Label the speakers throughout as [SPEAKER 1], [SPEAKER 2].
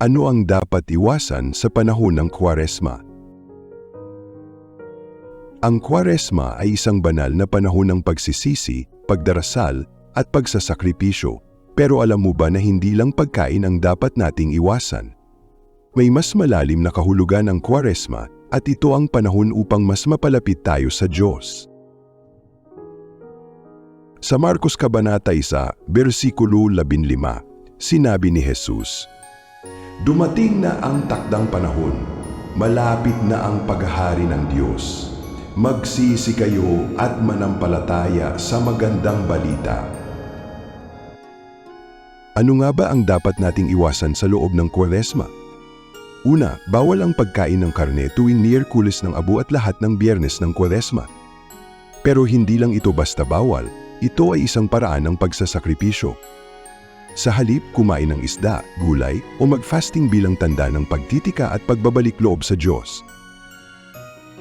[SPEAKER 1] Ano ang dapat iwasan sa panahon ng Kwaresma? Ang Kwaresma ay isang banal na panahon ng pagsisisi, pagdarasal, at pagsasakripisyo. Pero alam mo ba na hindi lang pagkain ang dapat nating iwasan? May mas malalim na kahulugan ng Kwaresma at ito ang panahon upang mas mapalapit tayo sa Diyos. Sa Marcos Kabanata 1, versikulo 15, sinabi ni Jesus, Dumating na ang takdang panahon, malapit na ang paghahari ng Diyos. Magsisi kayo at manampalataya sa magandang balita. Ano nga ba ang dapat nating iwasan sa loob ng Kwaresma? Una, bawal ang pagkain ng karne tuwing Miyerkules ng Abu at lahat ng Biyernes ng Kwaresma. Pero hindi lang ito basta bawal, ito ay isang paraan ng pagsasakripisyo. Sa halip, kumain ng isda, gulay, o mag-fasting bilang tanda ng pagtitika at pagbabalik loob sa Diyos.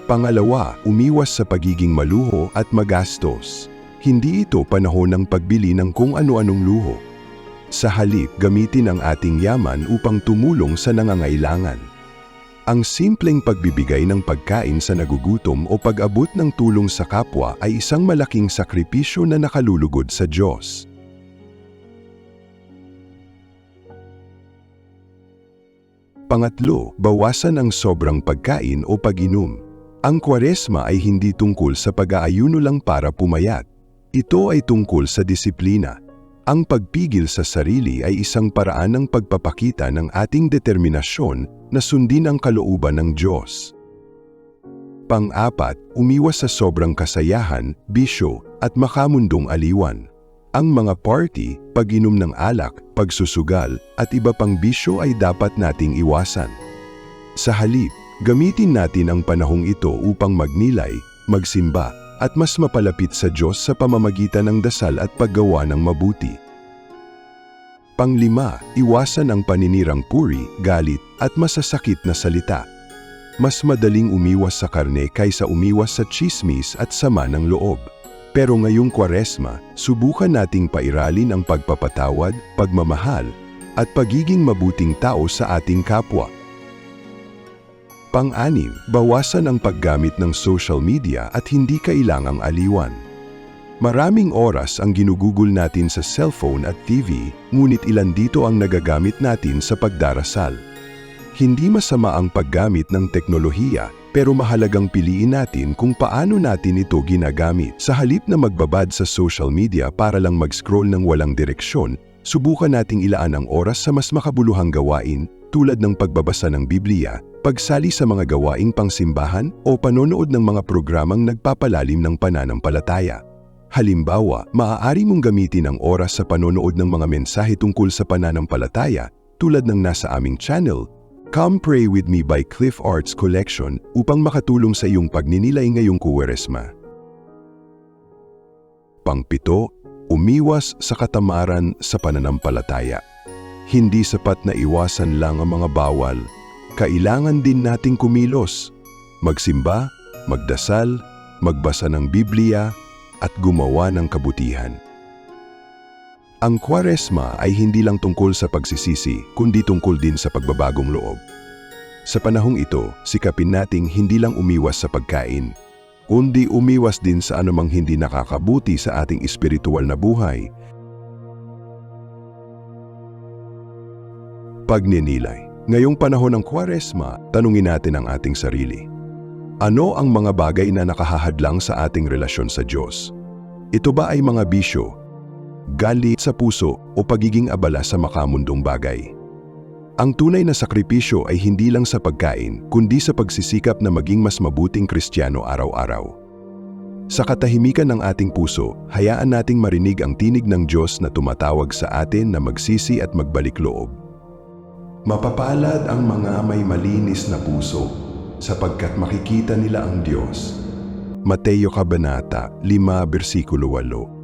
[SPEAKER 1] Pangalawa, umiwas sa pagiging maluho at magastos. Hindi ito panahon ng pagbili ng kung ano-anong luho. Sa halip, gamitin ang ating yaman upang tumulong sa nangangailangan. Ang simpleng pagbibigay ng pagkain sa nagugutom o pag-abot ng tulong sa kapwa ay isang malaking sakripisyo na nakalulugod sa Diyos. Pangatlo, bawasan ang sobrang pagkain o pag-inom. Ang kwaresma ay hindi tungkol sa pag-aayuno lang para pumayat. Ito ay tungkol sa disiplina. Ang pagpigil sa sarili ay isang paraan ng pagpapakita ng ating determinasyon na sundin ang kalooban ng Diyos. Pang-apat, umiwas sa sobrang kasayahan, bisyo, at makamundong aliwan. Ang mga party, pag-inom ng alak, pagsusugal, at iba pang bisyo ay dapat nating iwasan. Sa halip, gamitin natin ang panahong ito upang magnilay, magsimba, at mas mapalapit sa Diyos sa pamamagitan ng dasal at paggawa ng mabuti. Panglima, iwasan ang paninirang puri, galit, at masasakit na salita. Mas madaling umiwas sa karne kaysa umiwas sa chismis at sama ng loob. Pero ngayong kwaresma, subukan nating pairalin ang pagpapatawad, pagmamahal, at pagiging mabuting tao sa ating kapwa. Pang-anim, bawasan ang paggamit ng social media at hindi kailangang aliwan. Maraming oras ang ginugugol natin sa cellphone at TV, ngunit ilan dito ang nagagamit natin sa pagdarasal. Hindi masama ang paggamit ng teknolohiya, pero mahalagang piliin natin kung paano natin ito ginagamit. Sa halip na magbabad sa social media para lang mag-scroll ng walang direksyon, subukan nating ilaan ang oras sa mas makabuluhang gawain tulad ng pagbabasa ng Biblia, pagsali sa mga gawaing pangsimbahan o panonood ng mga programang nagpapalalim ng pananampalataya. Halimbawa, maaari mong gamitin ang oras sa panonood ng mga mensahe tungkol sa pananampalataya tulad ng nasa aming channel, Come Pray With Me by Cliff Arts Collection upang makatulong sa iyong pagninilay ngayong kuweresma. Pangpito, umiwas sa katamaran sa pananampalataya. Hindi sapat na iwasan lang ang mga bawal, kailangan din nating kumilos, magsimba, magdasal, magbasa ng Biblia, at gumawa ng kabutihan. Ang kwaresma ay hindi lang tungkol sa pagsisisi, kundi tungkol din sa pagbabagong loob. Sa panahong ito, sikapin nating hindi lang umiwas sa pagkain, kundi umiwas din sa anumang hindi nakakabuti sa ating espiritual na buhay. Pagninilay. Ngayong panahon ng kwaresma, tanungin natin ang ating sarili. Ano ang mga bagay na nakahahadlang sa ating relasyon sa Diyos? Ito ba ay mga bisyo, galit sa puso o pagiging abala sa makamundong bagay? Ang tunay na sakripisyo ay hindi lang sa pagkain, kundi sa pagsisikap na maging mas mabuting kristyano araw-araw. Sa katahimikan ng ating puso, hayaan nating marinig ang tinig ng Diyos na tumatawag sa atin na magsisi at magbalik loob. Mapapalad ang mga may malinis na puso, sapagkat makikita nila ang Diyos. Mateo Kabanata 5, versikulo 8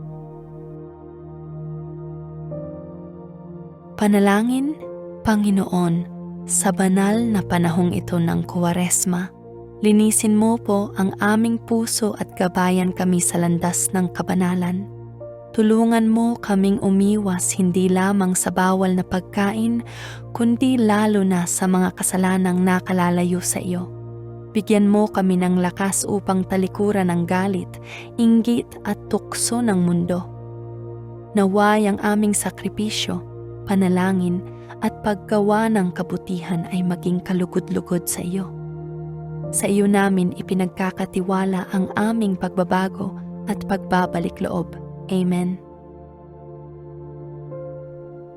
[SPEAKER 2] Panalangin, Panginoon, sa banal na panahong ito ng Kuwaresma, linisin mo po ang aming puso at gabayan kami sa landas ng kabanalan. Tulungan mo kaming umiwas hindi lamang sa bawal na pagkain, kundi lalo na sa mga kasalanang nakalalayo sa iyo. Bigyan mo kami ng lakas upang talikuran ang galit, inggit at tukso ng mundo. Naway ang aming sakripisyo, panalangin at paggawa ng kabutihan ay maging kalugod-lugod sa iyo. Sa iyo namin ipinagkakatiwala ang aming pagbabago at pagbabalik loob. Amen.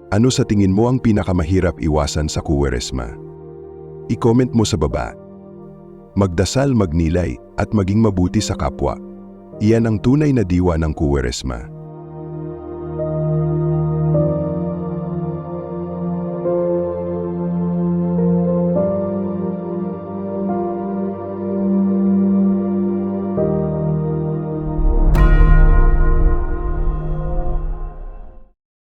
[SPEAKER 1] Ano sa tingin mo ang pinakamahirap iwasan sa kuweresma? I-comment mo sa baba. Magdasal, magnilay, at maging mabuti sa kapwa. Iyan ang tunay na diwa ng kuweresma.